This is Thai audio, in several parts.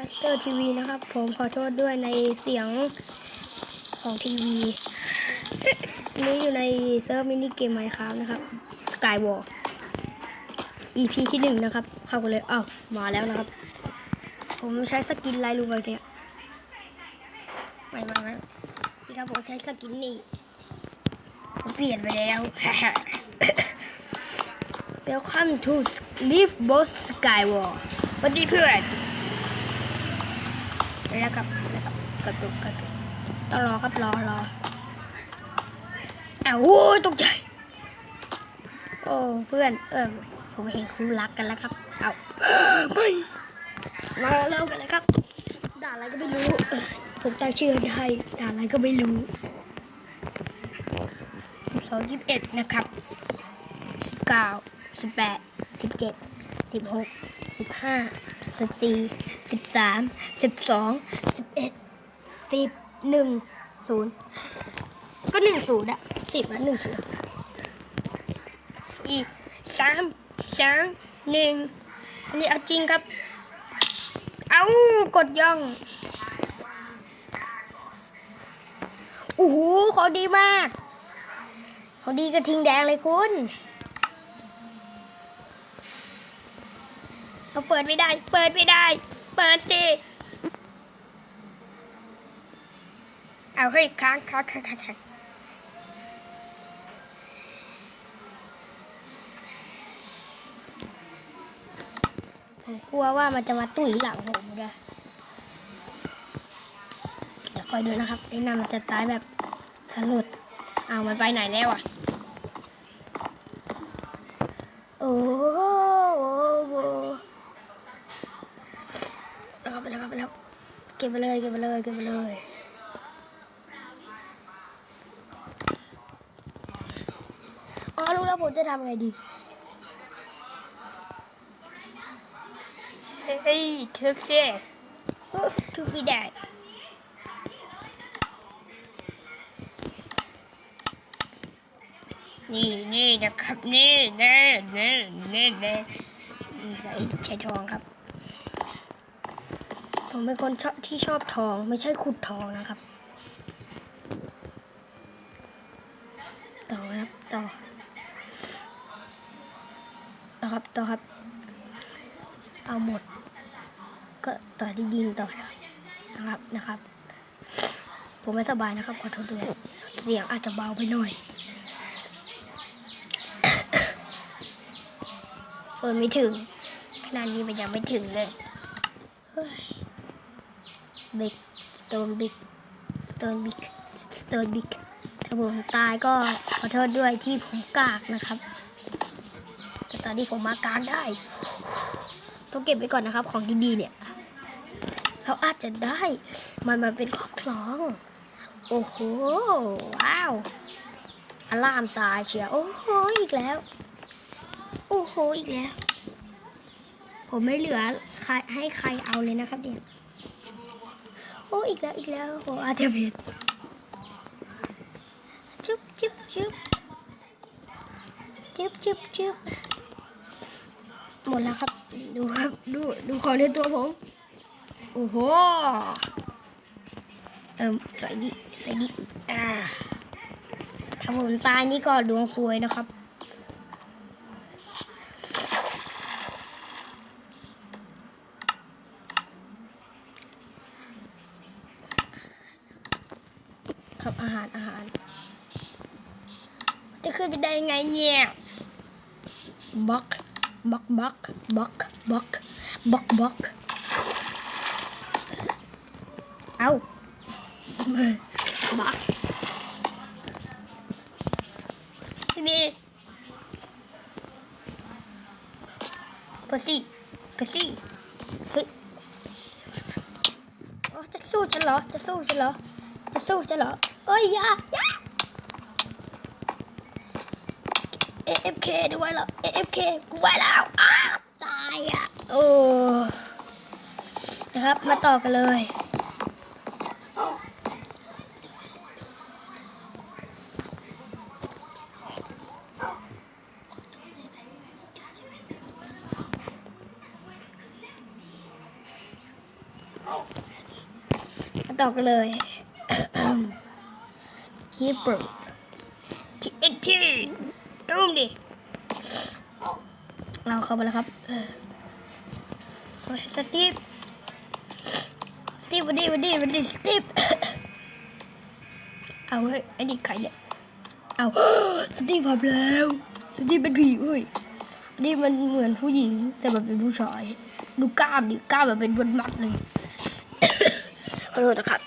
คัสเตอร์ทีวีนะครับ ผมขอโทษด้วยในเสียงของทีวี นี้อยู่ในเซิร์ฟมินิเกมไมค์ครับนะครับ Skywall EP ที่หนึ่งนะครับ เข้ากันเลยอ้าวมาแล้วนะครับ ผมใช้สกินอะไรรู้ไหมเนี่ยไม่ไม่ไม่พี่ครับผมใช้สกินนี่ผมเปลี่ยนไปแล้ว Welcome to Live Boss Skywall สวัสดีเพื่อน แล้วกับแล้วกับกระตุกกระตุกต้องรอครับรอรออ้าวู้ยตกใจ โอ้เพื่อน เออผมเห็นคู่รักกันแล้วครับ เอาไม่มาเริ่มกันเลยครับ ด่าอะไรก็ไม่รู้ ผมตั้งชื่อให้ด่าอะไรก็ไม่รู้สองยี่สิบเอ็ดนะครับสิบเก้าสิบแปดสิบเจ็ดสิบหกสิบห้า สิบสี่สิบสามสิบสองสิบเอ็ดสิบหนึ่งศูนย์ก็หนึ่งศูนย์อะสิบอะหนึ่งศูนย์สี่สามสองหนึ่งอันนี้เอาจริงครับ เอากดย่องโอ้โหเขาดีมาก เขาดีกระทิงแดงเลยคุณ เปิดไม่ได้ เปิดไม่ได้ เปิดสิ เอาเฮ้ยค้างค้างค้างค้างค้างผมกลัวว่ามันจะมาตุ้ยหลังผมด้วยเดี๋ยวคอยดูนะครับไอ้นัมันจะตายแบบสนุดเอามันไปไหนแล้วอะ โอ้โว้ ครับแล้วครับแล้วเก็บไปเลยเก็บไปเลยเก็บไปเลยอ๋อรู้แล้วผมจะทำไงดีเฮ้ยทึกสิทึกไม่ได้นี่นี่นะครับนี่น่แน่น่แน่นี่ใส่ใช้ทองครับ ผมเป็นคนชอบที่ชอบทองไม่ใช่ขุดทองนะครับ ต่อครับต่อต่อครับต่อครับ เอาหมด ก็ต่อที่ยิงต่อนะครับนะครับ ผมไม่สบายนะครับขอโทษด้วยเสียงอาจจะเบาไปหน่อยเออไม่ถึงขนาดนี้มันยังไม่ถึงเลย บิกสโตนบิกสโตนบิกสโตนบิกถ้าผมตายก็ขอโทษด้วยที่ผมกากนะครับ แต่ตอนนี้ผมมากากได้ ต้องเก็บไว้ก่อนนะครับ ของดีๆเนี่ยเราอาจจะได้มันมาเป็นครอบครอง โอ้โห ว้าวอลามตายเชียวโอ้โหอีกแล้ว โอ้โหอีกแล้ว ผมไม่เหลือใครให้ใครเอาเลยนะครับเนี่ย โอ้อีกแล้วอีกแล้วโอ้อาจจะผิดจุ๊บจุ๊บจุ๊บจุ๊บจุ๊บจุ๊บหมดแล้วครับ ดูครับดูดูของในตัวผมโอ้โหเอิมใส่ดิใส่ดิอ่าถ้าผมตายนี่ก็ดวงสวยนะครับอาหารอาหาร จะขึ้นไปได้ยังไงเนี่ยบล็อกบล็อกบล็อกบล็อกบล็อกบล็อกบล็อกเอาบล็อกที่นี่กดสิกดสิเฮ้ยอ๋อจะสู้ฉันเหรอจะสู้ฉันเหรอจะสู้ฉันเหรอเอ้ยอย่าอย่า AFK ด้วยเหรอ AFK กูไว้แล้วอ้าตายอะ โอ้นะครับ มาต่อกันเลยมาต่อกันเลยคีเปอร์ทีเอ็นทีตุ้มดิ เข้าไปแล้วครับสตีฟสตีฟวันดีวันดีวันดีสตีฟเอาเฮ้ยไอ้นี่ใครเนี่ยเอาสตีฟพับแล้วสตีฟเป็นผีเว้ยอันนี้มันเหมือนผู้หญิงแต่แบบเป็นผู้ชาย ดูกล้ามดิกล้ามแบบเป็นวันมัดเลยขอโทษนะครับ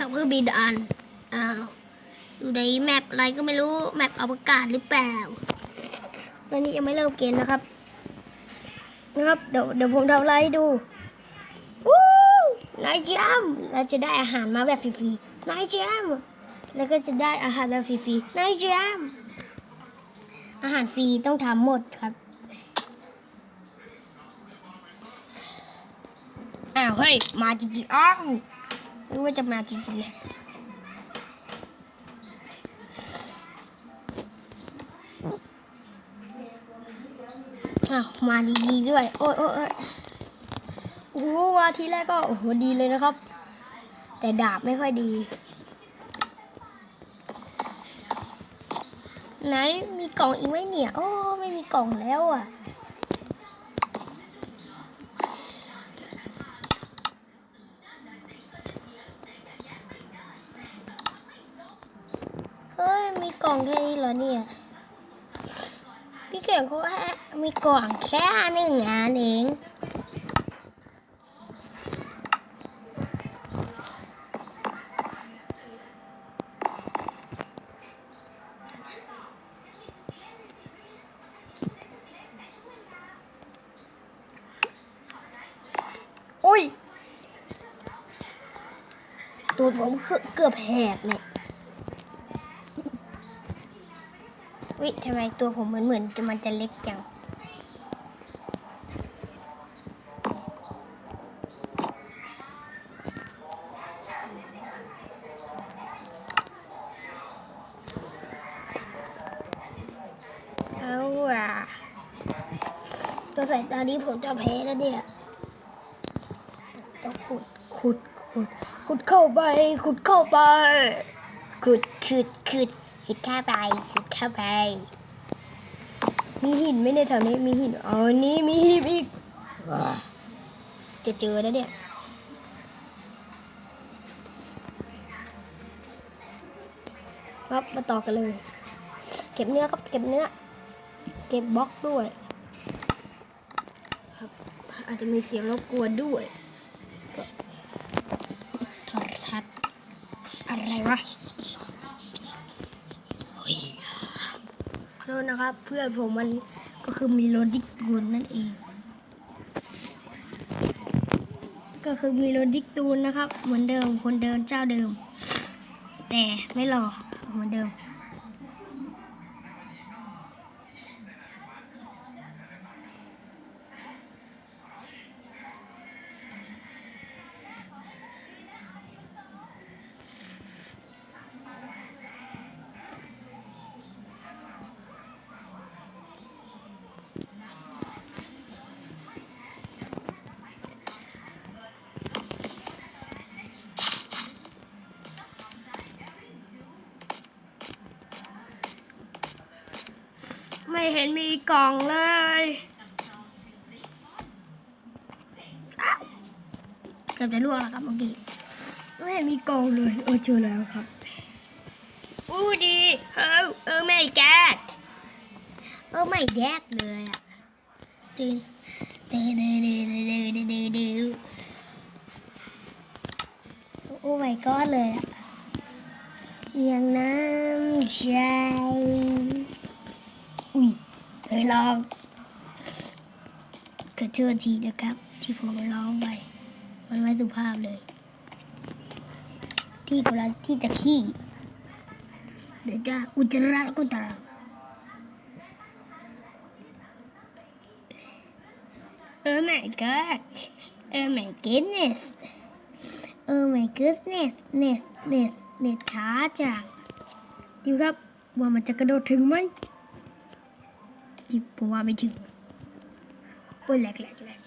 กับเครื่องบินอัน อ้าว อยู่ในแมปอะไรก็ไม่รู้ แมปอวกาศหรือเปล่าตอนนี้ยังไม่เริ่มเกมนะครับ นะครับ เดี๋ยวเดี๋ยวผมทำอะไรให้ดูวู้นายแจมเราจะได้อาหารมาแบบฟรีๆนายแจมแล้วก็จะได้อาหารแบบฟรีๆนายแจมอาหารฟรีต้องทำหมดครับ อ้าวเฮ้ย มาจริงๆอ้าว นึกว่าจะมาจริงๆเลยอ้าวมาดีๆด้วยโอ้ยโอ้ยโอ้ยโอ้โหว่าทีแรกก็ โอ้โห ดีเลยนะครับ แต่ดาบไม่ค่อยดี ไหน มีกล่องอีกไหมเนี่ย โอ้ ไม่มีกล่องแล้วอะ เฮ้ย มี กล่องแค่นี้เหรอเนี่ย พี่เก่งเขาแค่มีกล่องแค่หนึ่งอันเองโอ้ยตัวผมเกือบแหกเนี่ย วิทำไมตัวผมเหมือนเหมือนจะมันจะเล็กจัง เอาว่ะตัวใส่ตอนนี้ผมจะแพ้แล้วเนี่ยต้องขุดขุดขุดขุดเข้าไป ขุดเข้าไปขุดขุดขุดขุดเข้าไปขุด เข้าไป มีหินไหมในแถวนี้มีหินอ๋อนี่มีหินอีกจะเจอแล้วเนี่ยครับมาต่อกันเลย เก็บเนื้อครับเก็บเนื้อ เก็บบล็อกด้วย ครับ อาจจะมีเสียงรบกวนด้วยก็โทรทัศน์อะไรวะเฮ้ยขอโทษนะครับ เพื่อนผมมันก็คือมีโลดิกตูนนั่นเอง ก็คือมีโลดิกตูนนะครับ เหมือนเดิมคนเดิมเจ้าเดิม แต่ไม่หล่อเหมือนเดิม ไม่เห็นมีกล่องเลยเกือบจะล่วงแล้วครับเมื่อกี้ไม่เห็นมีกล่องเลยเออเจอแล้วครับอู้ดีเออเออไม่แดดเออไม่แดดเลยอะตื่นตื่นตื่นตื่นตื่นตื่นตื่นตื่นโอ้ my god เลยอะเมียงน้ำใจ ยลองขอโทษทีนะครับ ที่ผมร้องไปมันไม่สุภาพเลย ที่กำลังที่จะขี้ เดี๋ยวจะอุจจาระก็ตามโอ้ my god oh my goodness oh my goodness เนสเนสเนสช้าจังดูครับว่ามันจะกระโดดถึงไหม จิบผมว่าไม่ถึงโอ้ยแหลกแหลกแหลก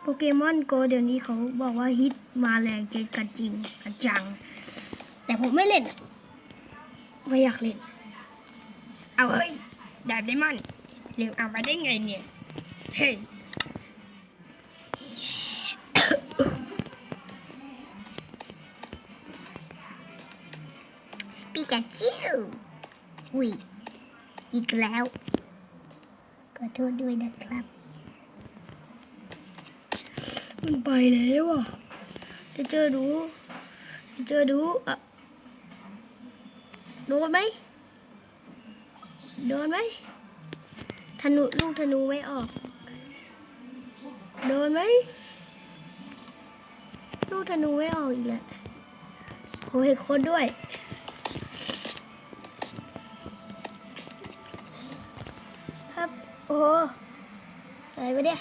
โปเกมอนโกเดี๋ยวนี้เขาบอกว่าฮิตมาแรงเจนกันจริงกันจัง แต่ผมไม่เล่น ไม่อยากเล่น เอาเฮ้ยดาบไดมอนด์ลืมเอามาได้ไงเนี่ย เฮ้ยปิกาจิวอุ้ย อีกแล้ว ขอโทษด้วยนะครับ มันไปแล้วอะจะเจอดูจะเจอดูอะโดนไหมโดนไหมธนูลูกธนูไม่ออก โดนไหมลูกธนูไม่ออกอีกแล้วโอ้ยโคนด้วย โอ้โหอะไรวะเนี่ย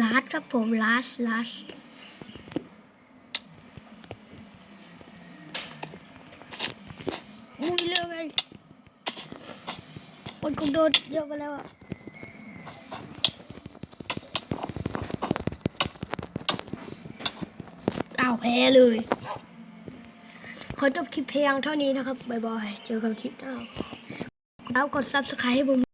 ลาสครับผมลาสลาสอุ้ยเรื่องไง คนคงโดนเยอะไปแล้วอะอ้าวแพ้เลย ขอจบคลิปเพียงเท่านี้นะครับ บ๊ายบาย เจอกันคลิปหน้าแล้วกด subscribe ให้ผม